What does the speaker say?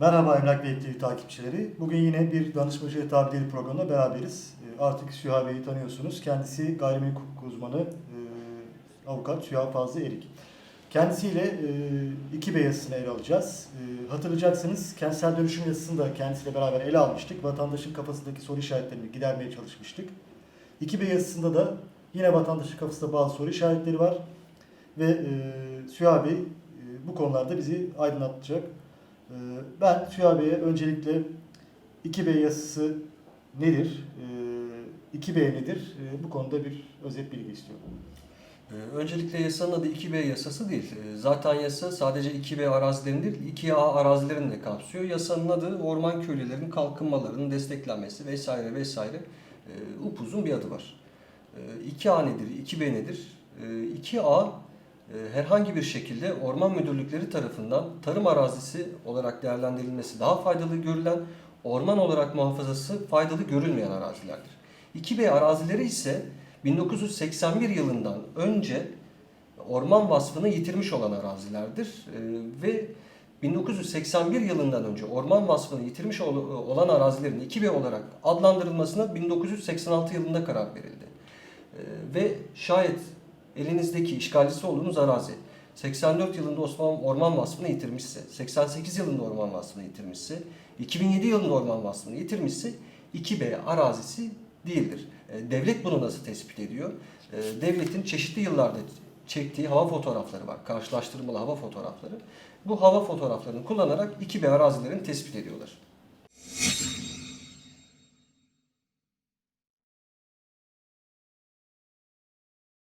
Merhaba Emlak Bey TV takipçileri. Bugün yine bir danışmacı tabiri programında beraberiz. Ee, Artık Süha Bey'i tanıyorsunuz. Kendisi gayrimenkul hukuk uzmanı, e, avukat Süha Fazlı Erik. Kendisiyle e, iki yazısını ele alacağız. Hatırlayacaksınız kentsel dönüşüm yazısını da kendisiyle beraber ele almıştık. Vatandaşın kafasındaki soru işaretlerini gidermeye çalışmıştık. İki yazısında da yine vatandaşın kafasında bazı soru işaretleri var. Ve Süha Bey bu konularda bizi aydınlatacak. Ee, Ben Süha Bey'e öncelikle 2B yasası nedir? Ee, 2B nedir? Ee, Bu konuda bir özet bilgi istiyorum. Ee, Öncelikle yasanın adı 2B yasası değil. Ee, Zaten yasa sadece 2B arazilerini değil, 2A arazilerini de kapsıyor. Yasanın adı orman köylülerinin kalkınmalarının desteklenmesi vesaire vesaire. Ee, Upuzun bir adı var. Ee, 2A nedir, 2B nedir? Ee, 2A e, herhangi bir şekilde orman müdürlükleri tarafından tarım arazisi olarak değerlendirilmesi daha faydalı görülen, orman olarak muhafazası faydalı görülmeyen arazilerdir. 2B arazileri ise 1981 yılından önce orman vasfını yitirmiş olan arazilerdir Ee, ve 1981 yılından önce orman vasfını yitirmiş ol- olan arazilerin 2B olarak adlandırılmasına 1986 yılında karar verildi. Ee, ve şayet elinizdeki işgalcisi olduğunuz arazi 84 yılında Osmanlı orman vasfını yitirmişse, 88 yılında orman vasfını yitirmişse, 2007 yılında orman vasfını yitirmişse 2B arazisi değildir. E, Devlet bunu nasıl tespit ediyor? E, Devletin çeşitli yıllarda çektiği hava fotoğrafları var. Karşılaştırmalı hava fotoğrafları. Bu hava fotoğraflarını kullanarak 2B arazilerini tespit ediyorlar.